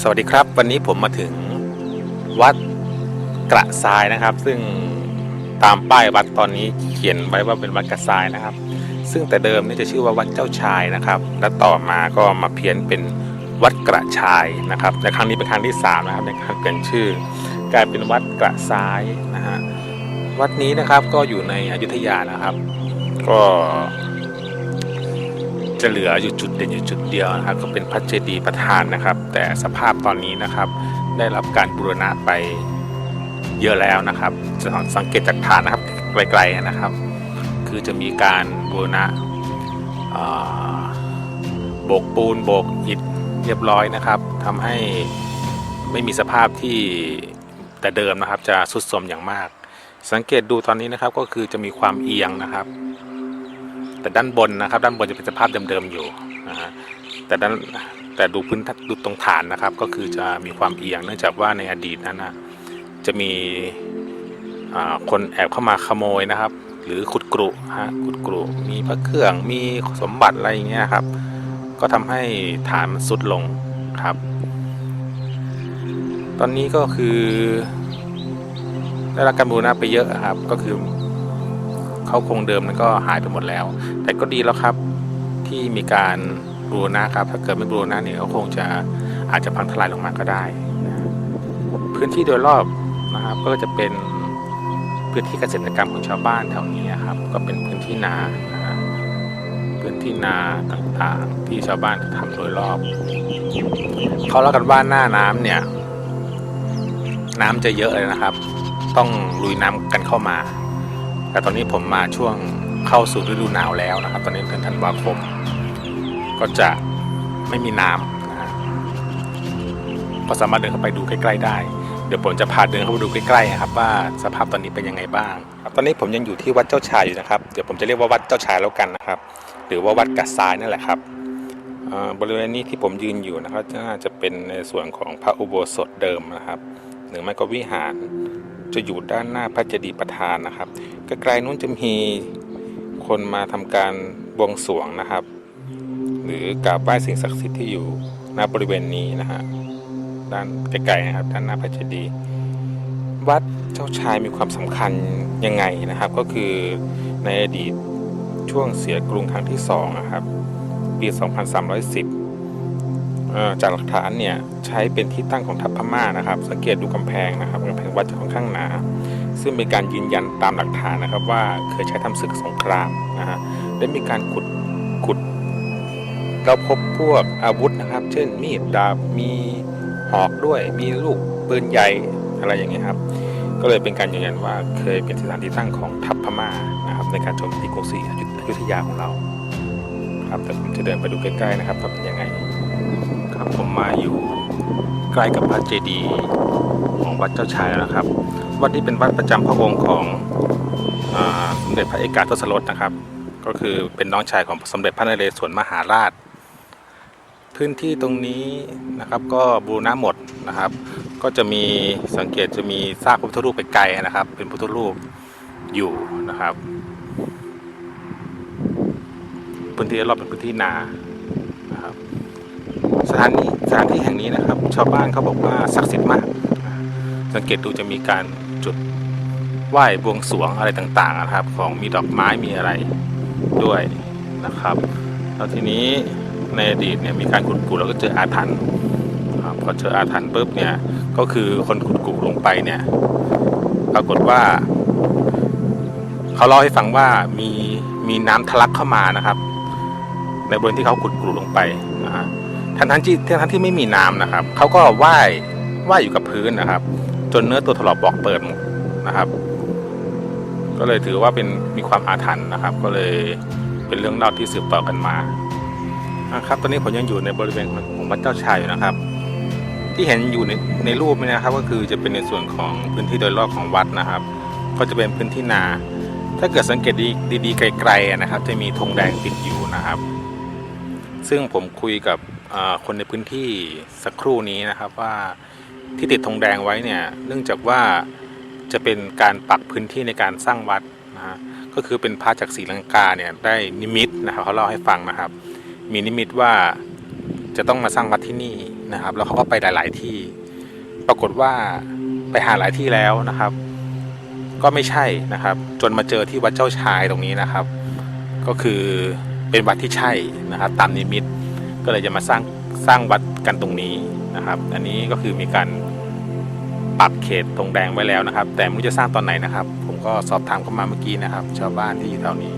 สวัสดีครับวันนี้ผมมาถึงวัดกระทรายนะครับ ซึ่งตามป้ายวัดตอนนี้เขียนไว้ว่าเป็นวัดกระทรายนะครับ ซึ่งแต่เดิมนี่จะชื่อว่าวัดเจ้าชายนะครับ และต่อมาก็มาเพี้ยนเป็นวัดกระชายนะครับในครั้งนี้เป็นครั้งที่สามนะครับในการเปลี่ยนชื่อกลายเป็นวัดกระทรายนะฮะวัดนี้นะครับก็อยู่ในอยุธยานะครับ ก็ จะเหลืออยู่จุดเด่นอยู่จุดเดียวนะครับ ก็เป็นพระเจดีย์ประธานนะครับ แต่สภาพตอนนี้นะครับ ได้รับการบูรณะไปเยอะแล้วนะครับ จะสังเกตจากฐานนะครับไกลๆนะครับ คือจะมีการบูรณะโบกปูนโบกอิฐเรียบร้อยนะครับทำให้ไม่มีสภาพที่แต่เดิมนะครับ จะสุดโทรมอย่างมาก สังเกตดูตอนนี้นะครับก็คือจะมีความเอียงนะครับ แต่ด้านบนนะครับ ด้านบนจะเป็นสภาพเดิมๆอยู่นะฮะแต่ด้านแต่ดูพื้นดูตรงฐานนะครับ ก็คือจะมีความเอียงเนื่องจากว่าในอดีตนั้นนะจะมีคนแอบเข้ามาขโมยนะครับ หรือขุดกรุฮะขุดกรุมีพระเครื่องมีสมบัติอะไรอย่างเงี้ยครับ ก็ทำให้ฐานมันสุดลงครับ ตอนนี้ก็คือได้รับการบูรณะไปเยอะครับก็คือ เขาคงเดิมมันก็หายไปหมดแล้ว แต่ก็ดีแล้วครับที่มีการบูรณะครับ ถ้าเกิดไม่บูรณะเนี่ยก็คงจะอาจจะพังทลายลงมาก็ได้นะพื้นที่โดยรอบนะครับก็จะเป็นพื้นที่เกษตรกรรมของชาวบ้านแถวนี้ครับ ก็เป็นพื้นที่นานะพื้นที่นาต่างๆ ที่ชาวบ้านทำโดยรอบเขาเล่ากันว่าหน้าน้ำเนี่ยน้ำจะเยอะเลยนะครับ ต้องลุยน้ำกันเข้ามา แต่ตอนนี้ผมมาช่วงเข้าสู่ฤดูหนาวแล้วนะครับ ตอนนี้เดือนธันวาคม ก็จะไม่มีน้ำนะก็สามารถเดินเข้าไปดูใกล้ ๆ ได้ เดี๋ยวผมจะพาเดินเข้าไปดูใกล้ๆนะครับ ว่าสภาพตอนนี้เป็นยังไงบ้างครับตอนนี้ผมยังอยู่ที่วัดเจ้าชายอยู่นะครับ เดี๋ยวผมจะเรียกว่าวัดเจ้าชายแล้วกันนะครับ หรือว่าวัดกระซายนั่นแหละครับบริเวณนี้ที่ผมยืนอยู่นะครับน่าจะเป็นในส่วนของพระอุโบสถเดิมนะครับ หรือไม่ก็วิหาร จะอยู่ด้านหน้าพระเจดีย์ประธานนะครับไกล้ๆนู้นจะมีคนมาทำการบวงสรวงนะครับ หรือกราบไหว้สิ่งศักดิ์สิทธิ์ที่อยู่ณบริเวณนี้นะฮะด้านไกลๆนะครับด้านหน้าพระเจดีย์วัดเจ้าชายมีความสำคัญยังไงนะครับ ก็คือในอดีตช่วงเสียกรุงครั้งที่สองนะครับปี 2310เอ่อ จากหลักฐานเนี่ยใช้เป็นที่ตั้งของทัพพม่านะครับ สังเกตดูกำแพงนะครับกำแพงวัดจะค่อนข้างหนา ซึ่งเป็นการยืนยันตามหลักฐานนะครับ ว่าเคยใช้ทำศึกสงครามนะฮะได้มีการขุดขุด เราพบพวกอาวุธนะครับ เช่นมีดดาบมีหอกด้วย มีลูกปืนใหญ่อะไรอย่างเงี้ยครับ ก็เลยเป็นการยืนยันว่าเคยเป็นสถานที่ตั้งของทัพพม่านะครับในการโจมตีกรุงศรีอยุธยาของเรา ครับแต่ผมจะเดินไปดูใกล้ๆนะครับว่าเป็นยังไง ครับผมมาอยู่ใกล้กับพระเจดีย์ของวัดเจ้าชายแล้วนะครับ วัดนี้เป็นวัดประจำพระองค์ของสมเด็จพระเอกาทศรสนะครับ ก็คือเป็นน้องชายของสมเด็จพระนเรศวรมหาราช พื้นที่ตรงนี้นะครับก็บูรณะหมดนะครับ ก็จะมีสังเกตจะมีซากพระพุทธรูปไปไกลนะครับ เป็นพุทธรูปอยู่นะครับ พื้นที่รอบเป็นพื้นที่นา สถานนี้สถานที่แห่งนี้นะครับ ชาวบ้านเขาบอกว่าศักดิ์สิทธิ์มาก สังเกตดูจะมีการจุดไหว้บวงสรวงอะไรต่างๆนะครับ ของมีดอกไม้มีอะไรด้วยนะครับแล้วทีนี้ในอดีตเนี่ยมีการขุดกูแล้วก็เจออาถรรพ์พอเจออาถรรพ์ปุ๊บเนี่ยก็คือคนขุดกูลงไปเนี่ยปรากฏว่าเขาเล่าให้ฟังว่ามีมีน้ำทะลักเข้ามานะครับ ในบริเวณที่เขาขุดกรุลงไปนะฮะ ทั้งทั้งที่ทั้งที่ไม่มีน้ำนะครับเขาก็ว่ายว่ายอยู่กับพื้นนะครับ จนเนื้อตัวถลอกบอกเปิดหมดนะครับ ก็เลยถือว่าเป็นมีความอาถรรพ์นะครับ ก็เลยเป็นเรื่องเล่าที่สืบต่อกันมานะครับตอนนี้ผมยังอยู่ในบริเวณของวัดเจ้าชายอยู่นะครับ ที่เห็นอยู่ในในรูปนี้นะครับ ก็คือจะเป็นในส่วนของพื้นที่โดยรอบของวัดนะครับ ก็จะเป็นพื้นที่นา ถ้าเกิดสังเกตดีดีๆไกลๆนะครับ จะมีธงแดงติดอยู่นะครับ ซึ่งผมคุยกับ คนในพื้นที่สักครู่นี้นะครับว่าที่ติดธงแดงไว้เนี่ยเนื่องจากว่าจะเป็นการปักพื้นที่ในการสร้างวัดนะฮะก็คือเป็นพระจากศรีลังกาเนี่ยได้นิมิตนะครับเขาเล่าให้ฟังนะครับ มีนิมิตว่าจะต้องมาสร้างวัดที่นี่นะครับ แล้วเขาก็ไปหลาย ๆที่ ปรากฏว่าไปหาหลายที่แล้วนะครับ ก็ไม่ใช่นะครับ จนมาเจอที่วัดเจ้าชายตรงนี้นะครับ ก็คือเป็นวัดที่ใช่นะครับ ตามนิมิต ก็เลยจะมาสร้างสร้างวัดกันตรงนี้นะครับ อันนี้ก็คือมีการปรับเขตตรงแดงไว้แล้วนะครับ แต่ไม่รู้จะสร้างตอนไหนนะครับ ผมก็สอบถามเข้ามาเมื่อกี้นะครับ ชาวบ้านที่อยู่แถวนี้